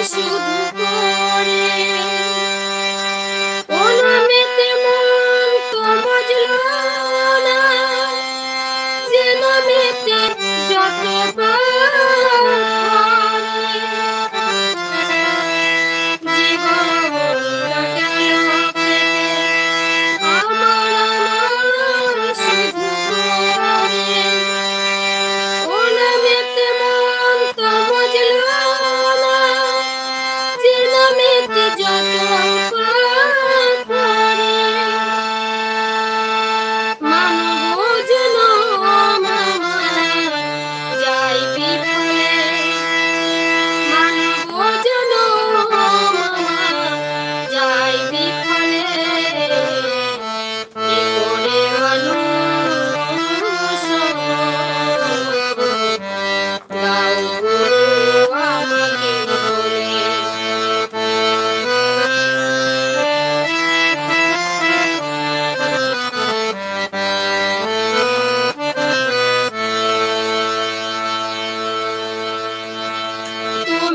Ніжні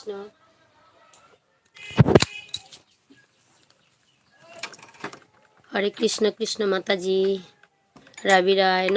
Krishna হরে Krishna Krishna মাতাজি রাবি রায়